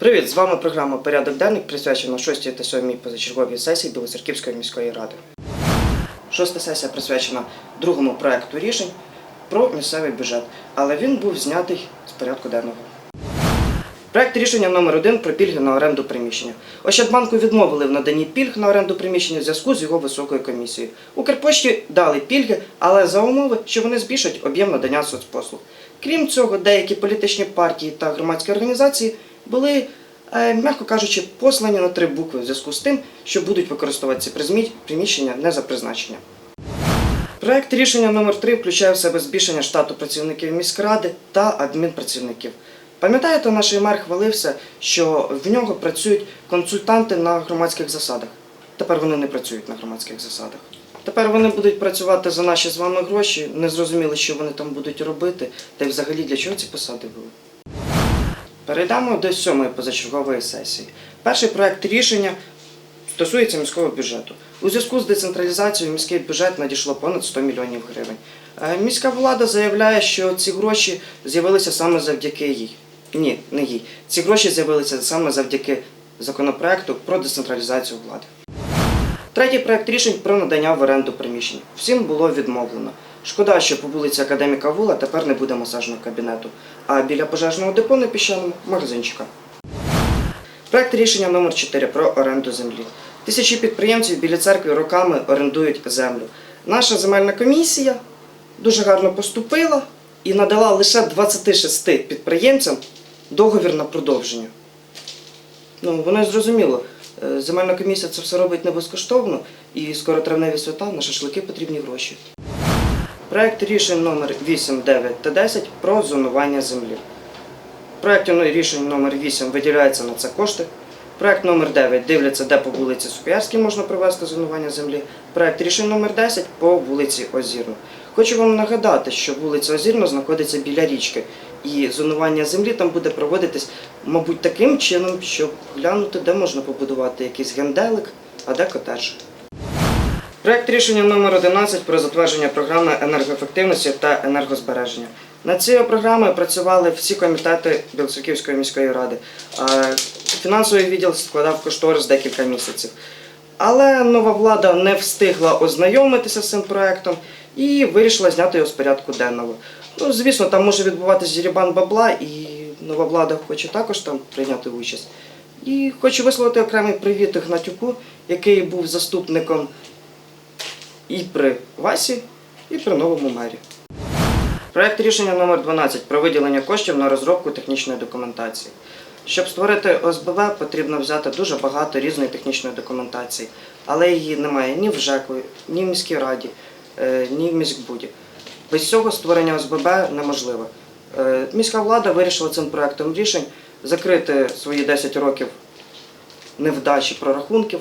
Привіт! З вами програма Порядок денний присвячена 6 та 7 позачерговій сесії Білоцерківської міської ради. Шоста сесія присвячена другому проекту рішень про місцевий бюджет, але він був знятий з порядку денного. Проект рішення номер 1 про пільги на оренду приміщення. Ощадбанку відмовили в наданні пільг на оренду приміщення в зв'язку з його високою комісією. Укрпошті дали пільги, але за умови, що вони збільшать об'єм надання соцпослуг. Крім цього, деякі політичні партії та громадські організації були, е, м'яко кажучи, послані на три букви в зв'язку з тим, що будуть використовувати ці призмі- приміщення не за призначенням. Проект рішення номер 3 включає в себе збільшення штату працівників міськради та адмінпрацівників. Пам'ятаєте, наш мер хвалився, що в нього працюють консультанти на громадських засадах. Тепер вони не працюють на громадських засадах. Тепер вони будуть працювати за наші з вами гроші, не зрозуміло, що вони там будуть робити, та й взагалі для чого ці посади були. Перейдемо до сьомої позачергової сесії. Перший проект рішення стосується міського бюджету. У зв'язку з децентралізацією міський бюджет надійшло понад 100 мільйонів гривень. Е, Міська влада заявляє, що ці гроші з'явилися саме завдяки їй. Ні, не їй. Ці гроші з'явилися саме завдяки законопроекту про децентралізацію влади. Третій проект рішень про надання в оренду приміщень. Всім було відмовлено. Шкода, що по вулиці Академіка Вула тепер не буде масажного кабінету, а біля пожежного депо на піщаному магазинчика. Проект рішення номер 4 про оренду землі. Тисячі підприємців біля церкви роками орендують землю. Наша земельна комісія дуже гарно поступила і надала лише 26 підприємцям договір на продовження. Ну, воно зрозуміло. Е, Земельна комісія це все робить не безкоштовно, і скоро травневі свята на шашлики потрібні гроші. Проект рішень номер 8, 9 та 10 про зонування землі. Ну, рішень номер 8 виділяється на це кошти. Проект номер 9 дивляться, де по вулиці Сукоярській можна провести зонування землі. Проект рішень номер 10 по вулиці Озірно. Хочу вам нагадати, що вулиця Озірно знаходиться біля річки, і зонування землі там буде проводитись, мабуть, таким чином, щоб глянути, де можна побудувати якийсь генделик, а де котедж. Проект рішення номер 11 про затвердження програми енергоефективності та енергозбереження. Над цією програмою працювали всі комітети Білоцерківської міської ради. Фінансовий відділ складав кошторис декілька місяців. Але нова влада не встигла ознайомитися з цим проектом і вирішила зняти його з порядку денного. Ну, звісно, там може відбуватися зірібан бабла, і нова влада хоче також там прийняти участь. І хочу висловити окремий привіт Гнатюку, який був заступником і при Васі, і при новому мері. Проект рішення номер 12 про виділення коштів на розробку технічної документації. Щоб створити ОСББ, потрібно взяти дуже багато різної технічної документації, але її немає ні в ЖЕКу, ні в міській раді, ні в міськбуді. Без цього створення ОСББ неможливо. Е, Міська влада вирішила цим проектом рішень закрити свої 10 років невдачі прорахунків.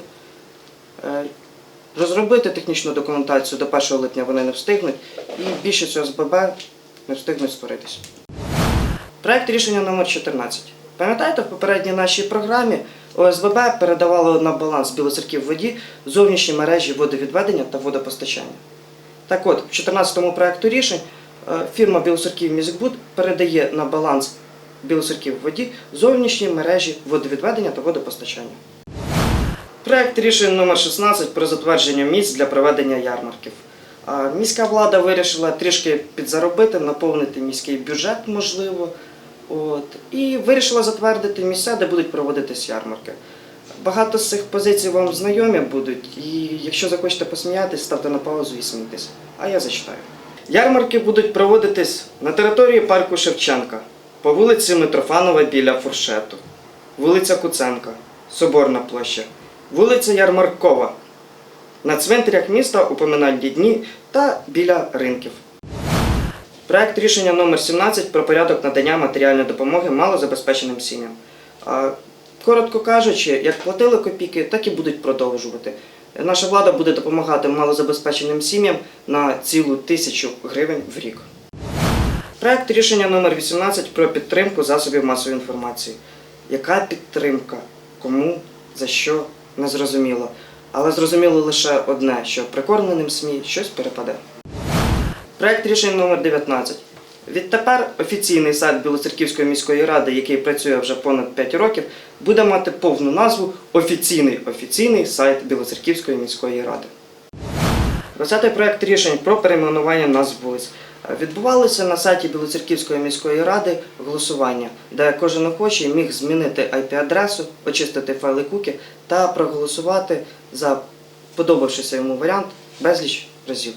Е, Розробити технічну документацію до 1 липня вони не встигнуть, і більшість ОСББ не встигнуть створитися. Проект рішення номер 14. Пам'ятаєте, в попередній нашій програмі ОСББ передавало на баланс Білоцерків воді зовнішні мережі водовідведення та водопостачання. Так от, в 14-му проекту рішень е, фірма Білоцерків Міськбуд передає на баланс Білоцерків воді зовнішні мережі водовідведення та водопостачання. Проект рішення номер 16 про затвердження місць для проведення ярмарків. Міська влада вирішила трішки підзаробити, наповнити міський бюджет, можливо. От, і вирішила затвердити місця, де будуть проводитись ярмарки. Багато з цих позицій вам знайомі будуть, і якщо захочете посміятись, ставте на паузу і смійтесь. А я зачитаю. Ярмарки будуть проводитись на території парку Шевченка, по вулиці Митрофанова біля фуршету, вулиця Куценка, Соборна площа, вулиця Ярмаркова, на цвинтарях міста у поминальні дні та біля ринків. Проект рішення номер 17 про порядок надання матеріальної допомоги малозабезпеченим сім'ям. Коротко кажучи, як платили копійки, так і будуть продовжувати. Наша влада буде допомагати малозабезпеченим сім'ям на цілу тисячу гривень в рік. Проект рішення номер 18 про підтримку засобів масової інформації. Яка підтримка? Кому? За що? Не зрозуміло. Але зрозуміло лише одне, що прикормленим СМІ щось перепаде. Проект рішення номер 19 Відтепер офіційний сайт Білоцерківської міської ради, який працює вже понад 5 років, буде мати повну назву Офіційний офіційний сайт Білоцерківської міської ради. Розглядати проект рішень про перейменування назв вулиць. Відбувалося на сайті Білоцерківської міської ради голосування, де кожен охочий міг змінити IP-адресу, очистити файли куки та проголосувати за подобавшися йому варіант безліч разів.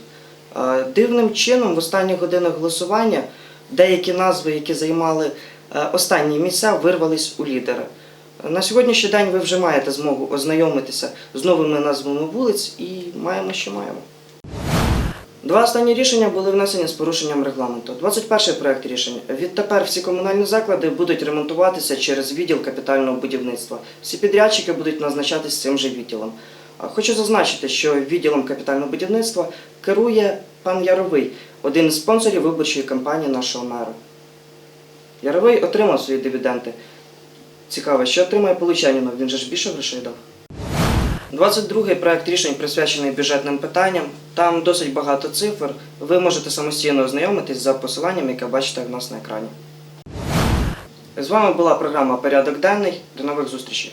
Е, Дивним чином в останні години голосування деякі назви, які займали е, останні місця, вирвались у лідери. На сьогоднішній день ви вже маєте змогу ознайомитися з новими назвами вулиць і маємо, що маємо. Два останні рішення були внесені з порушенням регламенту. 21 проект рішень. Відтепер всі комунальні заклади будуть ремонтуватися через відділ капітального будівництва. Всі підрядчики будуть назначатись цим же відділом. Хочу зазначити, що відділом капітального будівництва керує пан Яровий, один із спонсорів виборчої кампанії нашого мера. Яровий отримав свої дивіденди. Цікаво, що отримає Получанінов, він же ж більше грошей дав. 22-й проект рішень присвячений бюджетним питанням. Там досить багато цифр. Ви можете самостійно ознайомитись за посиланням, яке бачите в нас на екрані. З вами була програма Порядок денний. До нових зустрічей.